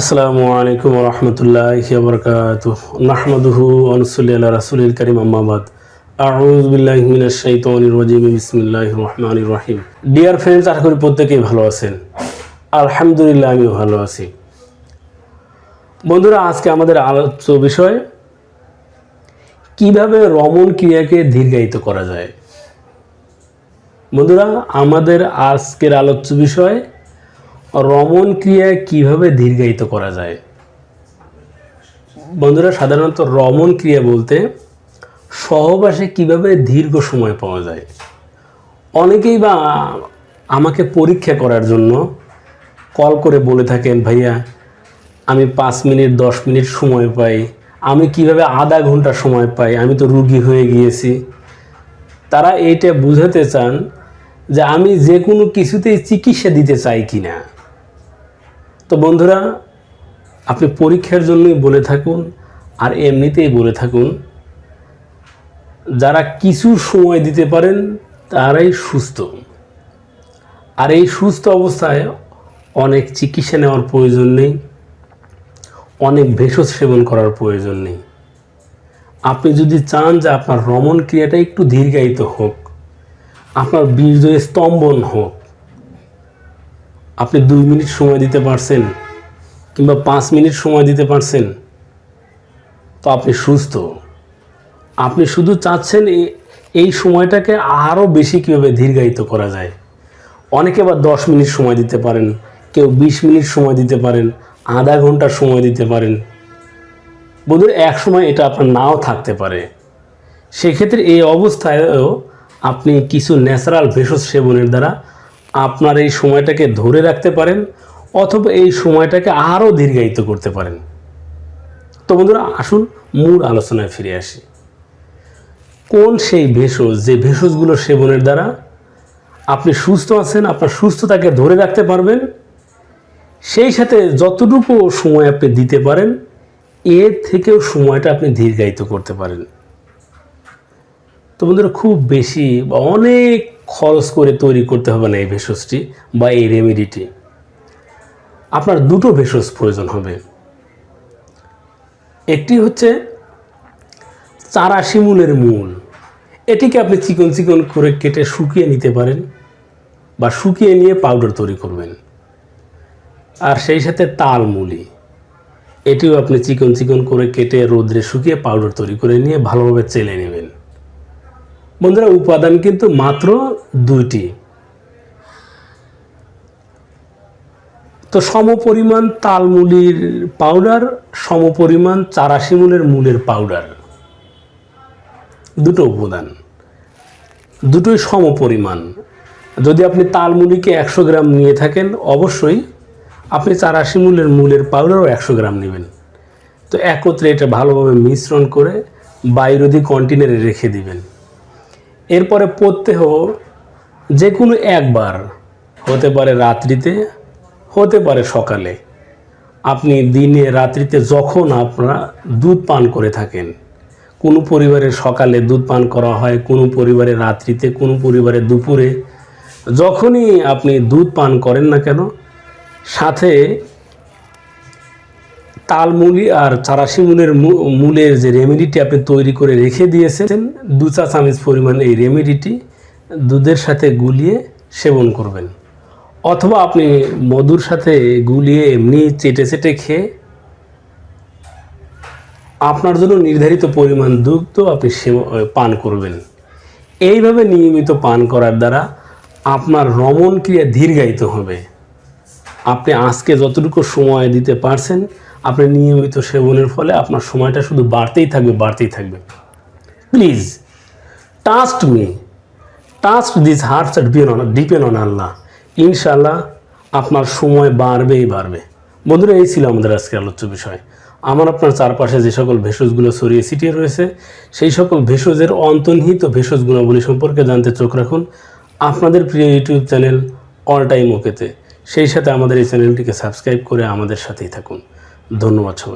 আসসালামু আলাইকুম রহমতুল্লাহ বরকাত নাহমদুহু অনুসল্লি আল্লাহ রাসুলিল করিম আম্মাবাদ রহিম। ডিয়ার ফ্রেন্ডস আশা করি প্রত্যেকেই ভালো আছেন। আলহামদুলিল্লাহ আমিও ভালো আছি। বন্ধুরা, আজকে আমাদের আলোচ্য বিষয়, কীভাবে রমণ ক্রিয়াকে দীর্ঘায়িত করা যায়? বন্ধুরা, আমাদের আজকের আলোচ্য বিষয় রমণ ক্রিয়া কীভাবে দীর্ঘায়িত করা যায়? বন্ধুরা, সাধারণত রমন ক্রিয়া বলতে সহবাসে কীভাবে দীর্ঘ সময় পাওয়া যায়? অনেকেই বা আমাকে পরীক্ষা করার জন্য কল করে বলে থাকেন, ভাইয়া, আমি পাঁচ মিনিট, দশ মিনিট সময় পাই। আমি কীভাবে আধা ঘণ্টা সময় পাই? আমি তো রুগী হয়ে গিয়েছি। তারা এইটা বুঝাতে চান যে আমি যে কোনো কিছুতেই চিকিৎসা দিতে চাই কি না তো বন্ধুরা, আপনি পরীক্ষার জন্যই বলে থাকুন আর এমনিতেই বলে থাকুন, যারা কিছু সময় দিতে পারেন তারাই সুস্থ। আর এই সুস্থ অবস্থায় অনেক চিকিৎসা নেওয়ার প্রয়োজন নেই, অনেক ভেষজ সেবন করার প্রয়োজন নেই। আপনি যদি চান যে আপনার রমণ ক্রিয়াটা একটু দীর্ঘায়িত হোক, আপনার বীর্য স্তম্ভন হোক আপনি দুই মিনিট সময় দিতে পারছেন কিংবা পাঁচ মিনিট সময় দিতে পারছেন, তো আপনি সুস্থ। আপনি শুধু চাচ্ছেন এই- সময়টাকে আরও বেশি কীভাবে দীর্ঘায়িত করা যায়। অনেকে আবার দশ মিনিট সময় দিতে পারেন, কেউ বিশ মিনিট সময় দিতে পারেন, আধা ঘণ্টার সময় দিতে পারেন। বোধহয় এক সময় এটা আপনার নাও থাকতে পারে। সেক্ষেত্রে এই অবস্থায়ও আপনি কিছু ন্যাচারাল ভেষজ সেবনের দ্বারা আপনার এই সময়টাকে ধরে রাখতে পারেন অথবা এই সময়টাকে আরও দীর্ঘায়িত করতে পারেন। তো বন্ধুরা, আসুন মূল আলোচনায় ফিরে আসি। কোন সেই ভেষজ, যে ভেষজগুলো সেবনের দ্বারা আপনি সুস্থ আছেন, আপনার সুস্থতাকে ধরে রাখতে পারবেন, সেই সাথে যতটুকু সময় আপনি দিতে পারেন, এর থেকেও সময়টা আপনি দীর্ঘায়িত করতে পারেন। তো বন্ধুরা, খুব বেশি বা অনেক খরচ করে তৈরি করতে হবে না এই ভেষজটি বা এই রেমেডিটি। আপনার দুটো ভেষজ প্রয়োজন হবে। একটি হচ্ছে চারা শিমুলের মূল। এটিকে আপনি চিকন চিকন করে কেটে শুকিয়ে নিতে পারেন বা শুকিয়ে নিয়ে পাউডার তৈরি করবেন। আর সেই সাথে তালমুলি। এটিও আপনি চিকন চিকন করে কেটে রোদ্রে শুকিয়ে পাউডার তৈরি করে নিয়ে ভালোভাবে চেলে নেবেন বন্ধুরা, উপাদান কিন্তু মাত্র দুইটি। তো সমপরিমাণ তালমুলির পাউডার সমপরিমাণ চারাশিমুলের মূলের পাউডার দুটো উপাদান। দুটোই সমপরিমাণ। যদি আপনি তালমুলিকে একশো গ্রাম নিয়ে থাকেন, অবশ্যই আপনি চারাশিমুলের মূলের পাউডারও একশো গ্রাম নেবেন। তো একত্রে এটা ভালোভাবে মিশ্রণ করে বাইরোধী কন্টেনারে রেখে দিবেন। এরপরে প্রত্যেহ যে কোনো একবার, হতে পারে রাত্রিতে, হতে পারে সকালে। আপনি দিনে রাত্রিতে যখন আপনারা দুধ পান করে থাকেন, কোনো পরিবারের সকালে দুধ পান করা হয়, কোনো পরিবারে রাত্রিতে, কোনো পরিবারে দুপুরে, যখনই আপনি দুধ পান করেন না কেন, সাথে তালমুলি আর চারাশিমুলের মূ- মূলের যে রেমেডিটি আপনি তৈরি করে রেখে দিয়েছেন, দু চা চামচ পরিমাণ এই রেমেডিটি দুধের সাথে গুলিয়ে সেবন করবেন। অথবা আপনি মধুর সাথে গুলিয়ে এমনি চেটে চেটে খেয়ে আপনার জন্য নির্ধারিত পরিমাণ দুগ্ধ আপনি পান করবেন। এইভাবে নিয়মিত পান করার দ্বারা আপনার রমণ ক্রিয়া দীর্ঘায়িত হবে। আপনি আজকে যতটুকু সময় দিতে পারছেন আপনি নিয়মিত সেবনের ফলে আপনার সময়টা শুধু বাড়তেই থাকবে বাড়তেই থাকবে। Please trust me trust this hearts depend on depend on Allah ইনশাল্লাহ আপনার সময় বাড়বেই বাড়বে। বন্ধুরা, এই ছিল আমাদের আজকে আলোচ্য বিষয়। আমার আপনার চারপাশে যে সকল ভেষজগুলো ছড়িয়ে ছিটিয়ে রয়েছে, সেই সকল ভেষজের অন্তর্নিহিত ভেষজ গুণাবলী সম্পর্কে জানতে চোখ রাখুন আপনাদের প্রিয় ইউটিউব চ্যানেল অল টাইম ওকেতে। সেই সাথে আমাদের এই চ্যানেলটিকে সাবস্ক্রাইব করে আমাদের সাথেই থাকুন। ধন্যবাদ সবাই